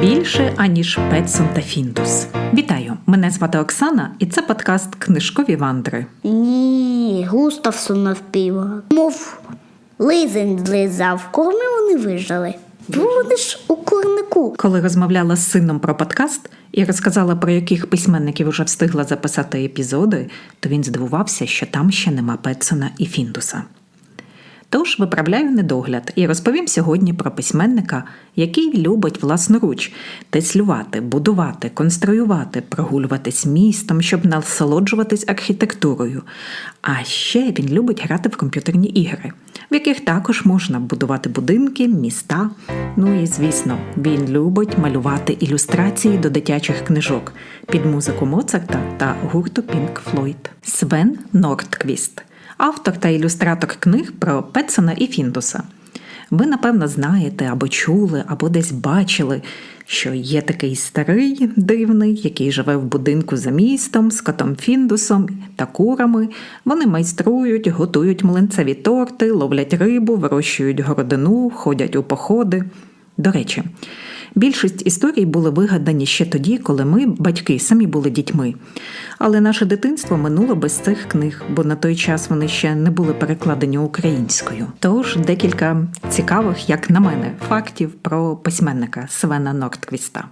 більше аніж Петсон та Фіндус. Вітаю! Мене звати Оксана, і це подкаст Книжкові вандри. Ні, Густавсон навпівав. Мов лизень злизав, корми вони вижили. Вони ж у курнику. Коли розмовляла з сином про подкаст і розказала про яких письменників уже встигла записати епізоди, то він здивувався, що там ще нема Петсона і Фіндуса. Тож виправляю недогляд і розповім сьогодні про письменника, який любить власноруч теслювати, будувати, конструювати, прогулюватись містом, щоб насолоджуватись архітектурою. А ще він любить грати в комп'ютерні ігри, в яких також можна будувати будинки, міста. Ну і звісно, він любить малювати ілюстрації до дитячих книжок під музику Моцарта та гурту Pink Floyd. Свен Нордквіст – автор та ілюстратор книг про Петсона і Фіндуса. Ви, напевно, знаєте або чули, або десь бачили, що є такий старий дивний, який живе в будинку за містом з котом Фіндусом та курами. Вони майструють, готують млинцеві торти, ловлять рибу, вирощують городину, ходять у походи. До речі, Більшість історій були вигадані ще тоді, коли ми, батьки, самі були дітьми. Але наше дитинство минуло без цих книг, бо на той час вони ще не були перекладені українською. Тож декілька цікавих, як на мене, фактів про письменника Свена Нордквіста.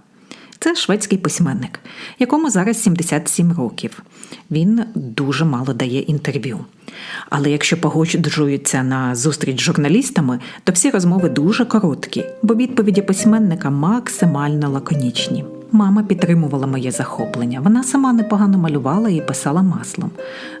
Це шведський письменник, якому зараз 77 років. Він дуже мало дає інтерв'ю. Але якщо погоджуються на зустріч з журналістами, то всі розмови дуже короткі, бо відповіді письменника максимально лаконічні. Мама підтримувала моє захоплення. Вона сама непогано малювала і писала маслом.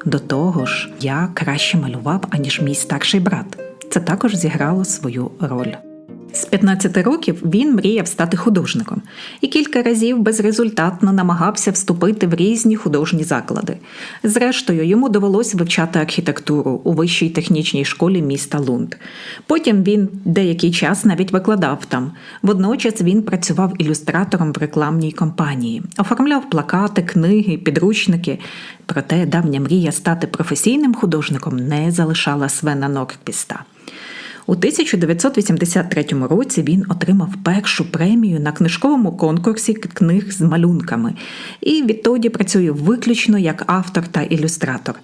До того ж, я краще малював, аніж мій старший брат. Це також зіграло свою роль. З 15 років він мріяв стати художником і кілька разів безрезультатно намагався вступити в різні художні заклади. Зрештою, йому довелося вивчати архітектуру у вищій технічній школі міста Лунд. Потім він деякий час навіть викладав там. Водночас він працював ілюстратором в рекламній компанії, оформляв плакати, книги, підручники. Проте давня мрія стати професійним художником не залишала Свена Норквіста. У 1983 році він отримав першу премію на книжковому конкурсі книг з малюнками і відтоді працює виключно як автор та ілюстратор.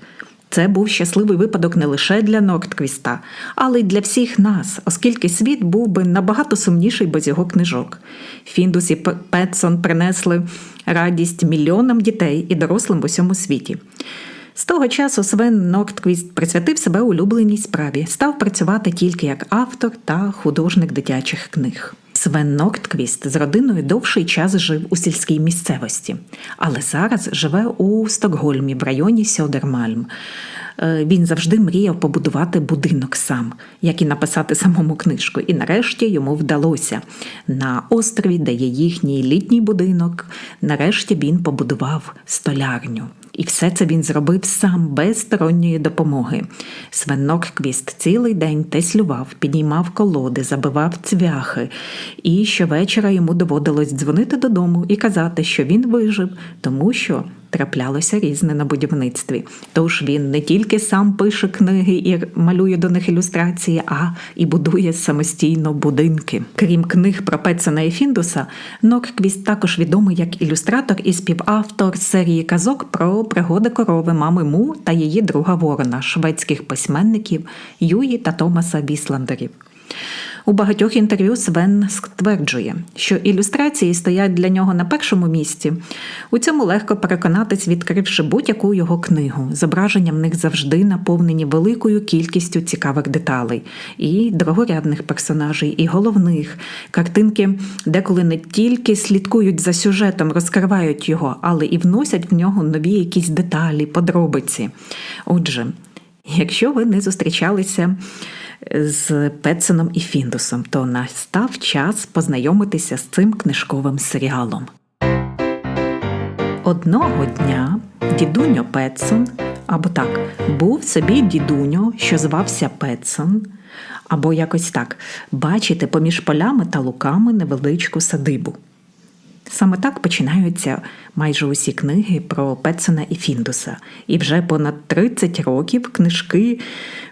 Це був щасливий випадок не лише для Нордквіста, але й для всіх нас, оскільки світ був би набагато сумніший без його книжок. Фіндус і Петсон принесли радість мільйонам дітей і дорослим в усьому світі. З того часу Свен Нордквіст присвятив себе улюбленій справі, став працювати тільки як автор та художник дитячих книг. Свен Нордквіст з родиною довший час жив у сільській місцевості, але зараз живе у Стокгольмі в районі Сьодермальм. Е, він завжди мріяв побудувати будинок сам, як і написати самому книжку. І нарешті йому вдалося. На острові, де є їхній літній будинок, нарешті він побудував столярню. І все це він зробив сам без сторонньої допомоги. Свен Норквіст цілий день теслював, піднімав колоди, забивав цвяхи, і щовечора йому доводилось дзвонити додому і казати, що він вижив, тому що траплялося різне на будівництві. Тож він не тільки сам пише книги і малює до них ілюстрації, а і будує самостійно будинки. Крім книг про Петсона і Фіндуса, Норквіст також відомий як ілюстратор і співавтор серії казок про пригоди корови мами Му та її друга Ворона, шведських письменників Юї та Томаса Вісландерів. У багатьох інтерв'ю Свен стверджує, що ілюстрації стоять для нього на першому місці. У цьому легко переконатись, відкривши будь-яку його книгу. Зображення в них завжди наповнені великою кількістю цікавих деталей, і дорогорядних персонажей, і головних картинки, деколи не тільки слідкують за сюжетом, розкривають його, але і вносять в нього нові якісь деталі, подробиці. Отже, якщо ви не зустрічалися з Петсоном і Фіндусом, то настав час познайомитися з цим книжковим серіалом. Одного дня дідуньо Петсон, або так, був собі дідуньо, що звався Петсон, або якось так, бачите поміж полями та луками невеличку садибу. Саме так починаються майже усі книги про Петсона і Фіндуса. І вже понад 30 років книжки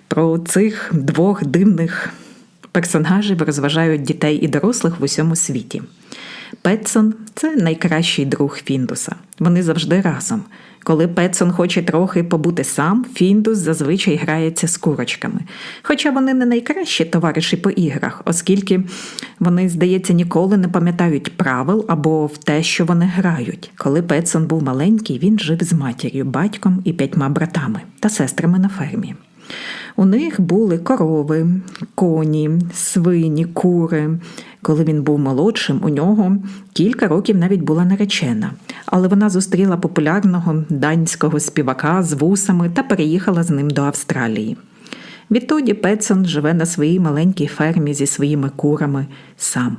про цих двох дивних персонажів розважають дітей і дорослих в усьому світі. Петсон це найкращий друг Фіндуса. Вони завжди разом. Коли Петсон хоче трохи побути сам, Фіндус зазвичай грається з курочками. Хоча вони не найкращі товариші по іграх, оскільки вони, здається, ніколи не пам'ятають правил або в те, що вони грають. Коли Петсон був маленький, він жив з матір'ю, батьком і п'ятьма братами та сестрами на фермі. У них були корови, коні, свині, кури. Коли він був молодшим, у нього кілька років навіть була наречена, але вона зустріла популярного данського співака з вусами та переїхала з ним до Австралії. Відтоді Петсон живе на своїй маленькій фермі зі своїми курами сам.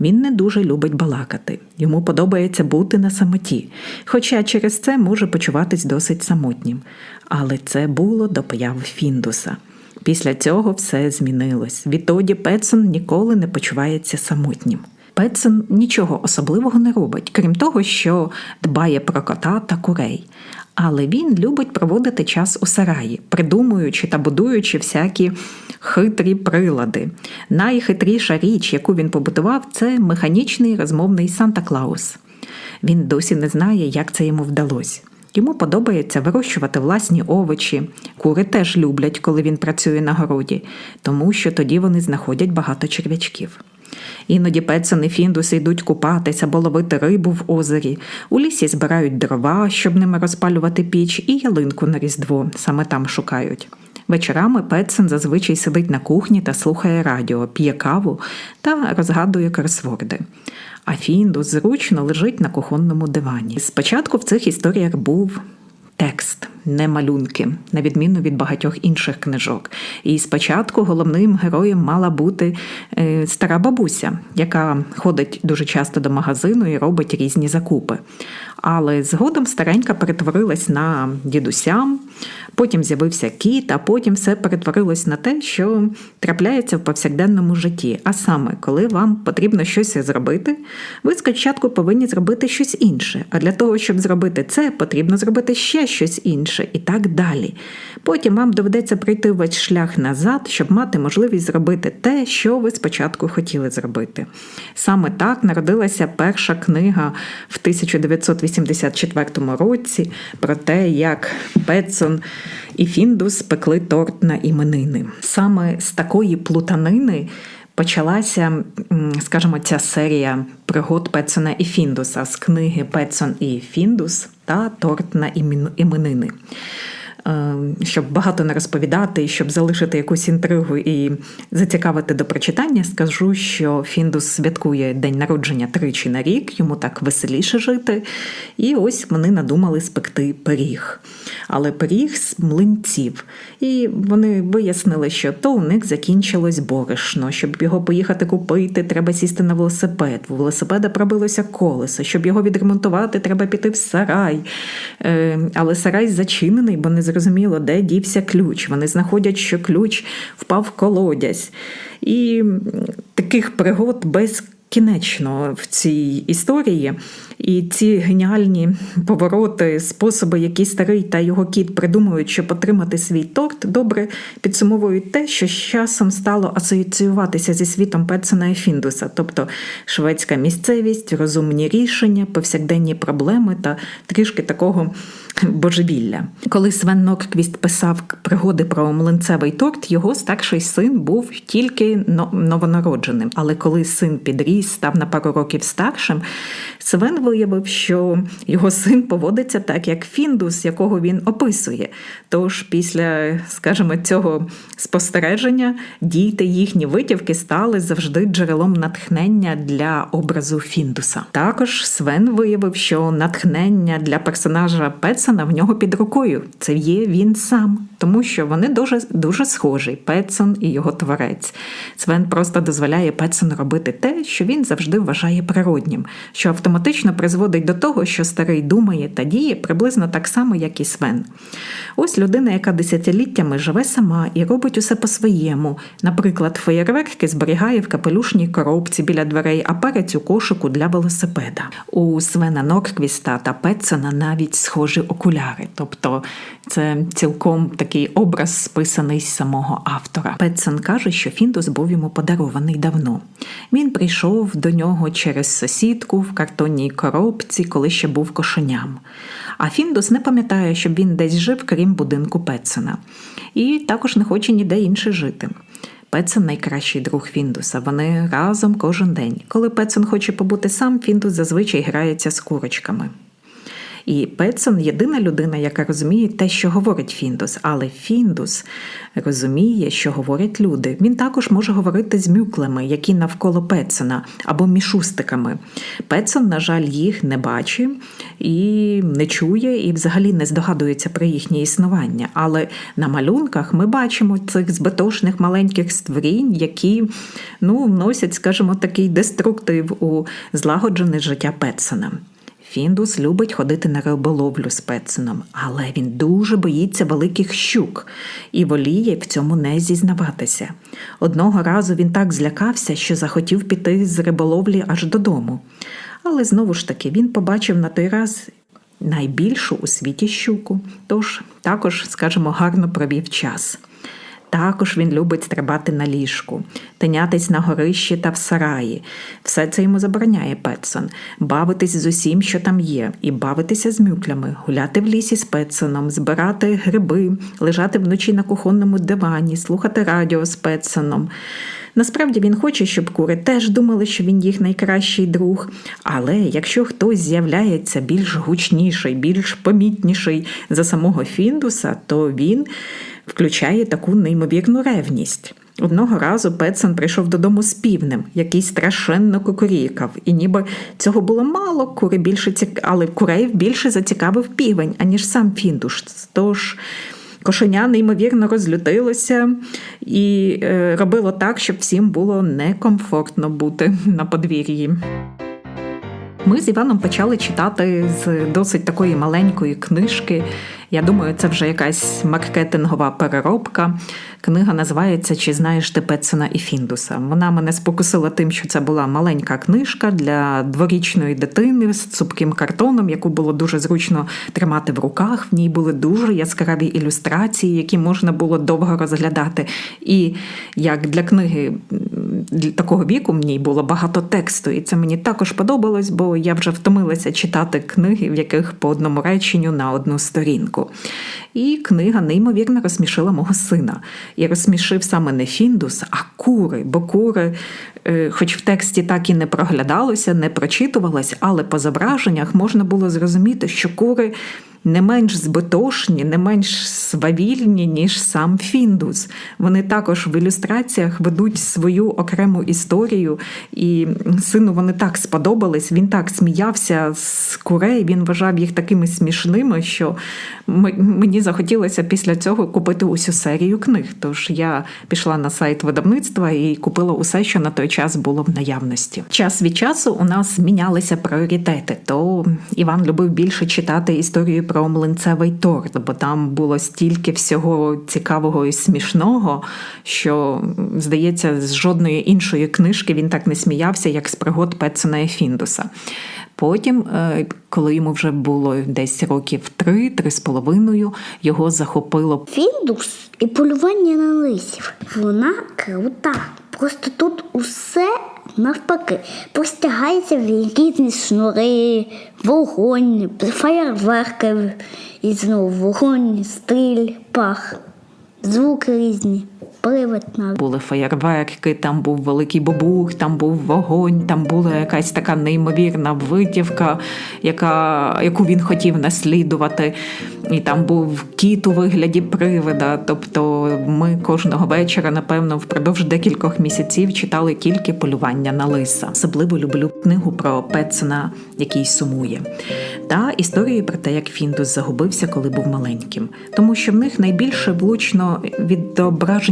Він не дуже любить балакати, йому подобається бути на самоті, хоча через це може почуватись досить самотнім. Але це було до появи Фіндуса. Після цього все змінилось. Відтоді Петсон ніколи не почувається самотнім. Петсон нічого особливого не робить, крім того, що дбає про кота та курей. Але він любить проводити час у сараї, придумуючи та будуючи всякі хитрі прилади. Найхитріша річ, яку він побудував, це механічний розмовний Санта Клаус. Він досі не знає, як це йому вдалося. Йому подобається вирощувати власні овочі. Кури теж люблять, коли він працює на городі, тому що тоді вони знаходять багато черв'ячків. Іноді Петсон і Фіндус йдуть купатись або ловити рибу в озері. У лісі збирають дрова, щоб ними розпалювати піч, і ялинку на різдво саме там шукають. Вечорами Петсон зазвичай сидить на кухні та слухає радіо, п'є каву та розгадує кросворди. А Фіндус зручно лежить на кухонному дивані. Спочатку в цих історіях був текст, не малюнки, на відміну від багатьох інших книжок. І спочатку головним героєм мала бути е, стара бабуся, яка ходить дуже часто до магазину і робить різні закупи. Але згодом старенька перетворилась на дідуся, потім з'явився кіт, а потім все перетворилось на те, що трапляється в повсякденному житті. А саме, коли вам потрібно щось зробити, ви спочатку повинні зробити щось інше. А для того, щоб зробити це, потрібно зробити ще щось інше і так далі. Потім вам доведеться пройти весь шлях назад, щоб мати можливість зробити те, що ви спочатку хотіли зробити. Саме так народилася перша книга в 1984 році про те, як Петсон і Фіндус пекли торт на іменини. Саме з такої плутанини. Почалася, скажімо, ця серія пригод Петсона і Фіндуса з книги Петсон і Фіндус та торт на іменини. Щоб багато не розповідати, щоб залишити якусь інтригу і зацікавити до прочитання, скажу, що Фіндус святкує день народження тричі на рік, йому так веселіше жити. І ось вони надумали спекти пиріг. Але пиріг з млинців. І вони вияснили, що то у них закінчилось борошно. Щоб його поїхати купити, треба сісти на велосипед. У велосипеда пробилося колесо. Щоб його відремонтувати, треба піти в сарай. Але сарай зачинений, бо не зрозуміло, де дівся ключ. Вони знаходять, що ключ впав в колодязь. І таких пригод безкінечно в цій історії. І ці геніальні повороти, способи, які старий та його кіт придумують, щоб отримати свій торт, добре підсумовують те, що з часом стало асоціюватися зі світом Петсона і Фіндуса, тобто шведська місцевість, розумні рішення, повсякденні проблеми та трішки такого божевілля. Коли Свен Норквіст писав пригоди про млинцевий торт, його старший син був тільки новонародженим. Але коли син підріс, став на пару років старшим, Свен виявив, що його син поводиться так, як Фіндус, якого він описує. Тож після, скажімо, цього спостереження діти їхні витівки стали завжди джерелом натхнення для образу Фіндуса. Також Свен виявив, що натхнення для персонажа Петсона в нього під рукою. Це є він сам, тому що вони дуже дуже схожі Петсон і його творець. Свен просто дозволяє Петсону робити те, що він завжди вважає природнім, що автоматично автоматично призводить до того, що старий думає та діє приблизно так само, як і Свен. Ось людина, яка десятиліттями живе сама і робить усе по-своєму. Наприклад, феєрверки зберігає в капелюшній коробці біля дверей, а перець у кошику для велосипеда. У Свена Норквіста та Петсона навіть схожі окуляри, тобто це цілком такий образ списаний з самого автора. Петсон каже, що Фіндус був йому подарований давно. Він прийшов до нього через сусідку в картонній коробці, коли ще був кошеням. А Фіндус не пам'ятає, щоб він десь жив, крім будинку Петсена, і також не хоче ніде інше жити. Петсон найкращий друг Фіндуса. Вони разом кожен день. Коли Петсон хоче побути сам, Фіндус зазвичай грається з курочками. І Петсон єдина людина, яка розуміє те, що говорить Фіндус, але Фіндус розуміє, що говорять люди. Він також може говорити з мюклами, які навколо Петсона, або мішустиками. Петсон, на жаль, їх не бачить і не чує, і взагалі не здогадується про їхнє існування. Але на малюнках ми бачимо цих збитошних маленьких створінь, які ну, вносять, скажімо, такий деструктив у злагоджене життя Петсона. Фіндус любить ходити на риболовлю з Петсоном, але він дуже боїться великих щук і воліє в цьому не зізнаватися. Одного разу він так злякався, що захотів піти з риболовлі аж додому. Але знову ж таки він побачив на той раз найбільшу у світі щуку, тож також, скажімо, гарно провів час. Також він любить стрибати на ліжку, тинятись на горищі та в сараї. Все це йому забороняє Петсон, бавитись з усім, що там є, і бавитися з мюклями, гуляти в лісі з Петсоном, збирати гриби, лежати вночі на кухонному дивані, слухати радіо з Петсоном. Насправді він хоче, щоб кури теж думали, що він їх найкращий друг. Але якщо хтось з'являється більш гучніший, більш помітніший за самого Фіндуса, то він включає таку неймовірну ревність. Одного разу Петсон прийшов додому з півнем, який страшенно кукурікав, і ніби цього було мало, кури більше цік... курей більше зацікавив півень, аніж сам Фіндуш. Тож кошеня неймовірно розлютилося і е, робило так, щоб всім було некомфортно бути на подвір'ї. Ми з Іваном почали читати з досить такої маленької книжки. Я думаю, це вже якась маркетингова переробка. Книга називається Чи знаєш ти Петсона і Фіндуса? Вона мене спокусила тим, що це була маленька книжка для дворічної дитини з цупким картоном, яку було дуже зручно тримати в руках. В ній були дуже яскраві ілюстрації, які можна було довго розглядати. І як для книги для такого віку в ній було багато тексту, і це мені також подобалось, бо я вже втомилася читати книги, в яких по одному реченню на одну сторінку. І книга неймовірно розсмішила мого сина. І розсмішив саме не Фіндус, а кури, бо кури, е, хоч в тексті так і не проглядалося, не прочитувалось, але по зображеннях можна було зрозуміти, що кури не менш збитошні, не менш свавільні, ніж сам Фіндус. Вони також в ілюстраціях ведуть свою окрему історію, і сину вони так сподобались. Він так сміявся з курей. Він вважав їх такими смішними, що мені захотілося після цього купити усю серію книг. Тож я пішла на сайт видавництва і купила усе, що на той час було в наявності. Час від часу у нас змінялися пріоритети. То Іван любив більше читати історію про млинцевий торт, бо там було стільки всього цікавого і смішного, що, здається, з жодної іншої книжки він так не сміявся, як з пригод Петсона і Фіндуса. Потім, е, коли йому вже було десь років три-три з половиною, його захопило Фіндус і полювання на лисів. Вона крута. Просто тут усе навпаки простягається в різні шнури, вогонь, фаєрверки, і знову вогонь, стріль, пах, звуки різні, привид навіть. були феєрверки, там був великий бобух, там був вогонь, там була якась така неймовірна витівка, яка, яку він хотів наслідувати. І там був кіт у вигляді привида. Тобто ми кожного вечора, напевно, впродовж декількох місяців читали тільки полювання на лиса. Особливо люблю книгу про Петсона, який сумує, та історію про те, як Фіндус загубився, коли був маленьким, тому що в них найбільше влучно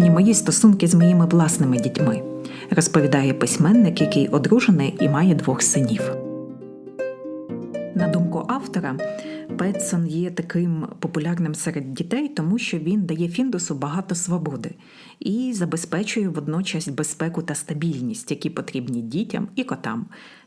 відображені мої стосунки з моїми власними дітьми, розповідає письменник, який одружений і має двох синів. На думку автора, Петсон є таким популярним серед дітей, тому що він дає Фіндусу багато свободи і забезпечує водночас безпеку та стабільність, які потрібні дітям і котам.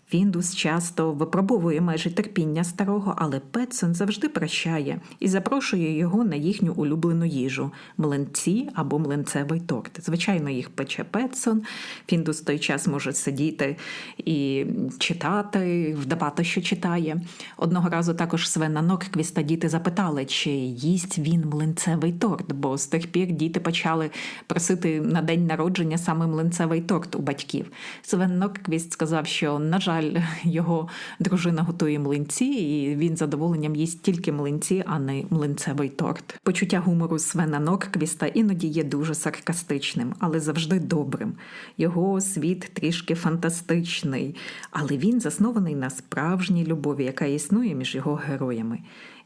Фіндус часто випробовує межі терпіння старого, але Петсон завжди прощає і запрошує його на їхню улюблену їжу млинці або млинцевий торт. Звичайно, їх пече Петсон. Фіндус в той час може сидіти і читати, вдавати, що читає. Одного разу також Свена Норквіста діти запитали, чи їсть він млинцевий торт, бо з тих пір діти почали просити на день народження саме млинцевий торт у батьків. Свен Норквіст сказав, що, на жаль, його дружина готує млинці, і він задоволенням їсть тільки млинці, а не млинцевий торт. Почуття гумору Свена Норквіста іноді є дуже саркастичним, але завжди добрим. Його світ трішки фантастичний, але він заснований на справжній любові, яка існує між його героями.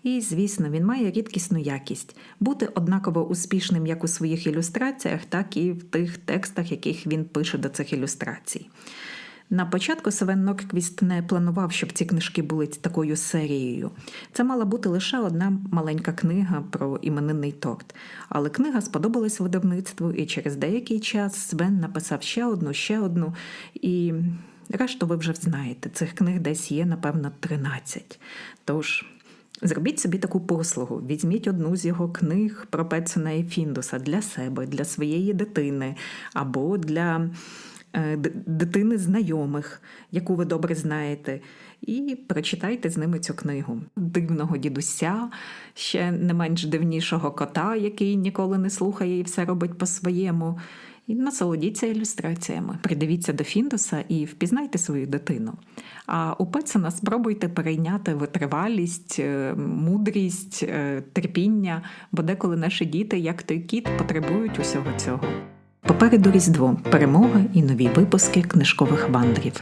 І, звісно, він має рідкісну якість бути однаково успішним як у своїх ілюстраціях, так і в тих текстах, яких він пише до цих ілюстрацій. На початку Севен Норквіст не планував, щоб ці книжки були такою серією. Це мала бути лише одна маленька книга про іменинний торт. Але книга сподобалась видавництву, і через деякий час Свен написав ще одну, ще одну. І решту ви вже знаєте, цих книг десь є, напевно, 13. Тож. Зробіть собі таку послугу, візьміть одну з його книг про Петсона і Фіндуса для себе, для своєї дитини або для дитини знайомих, яку ви добре знаєте, і прочитайте з ними цю книгу. Дивного дідуся, ще не менш дивнішого кота, який ніколи не слухає і все робить по-своєму. І насолодіться ілюстраціями. Придивіться до Фіндуса і впізнайте свою дитину. А у Петсона спробуйте перейняти витривалість, е, мудрість, е, терпіння, бо деколи наші діти, як той кіт, потребують усього цього. Попереду Різдво, перемоги і нові випуски книжкових вандрів.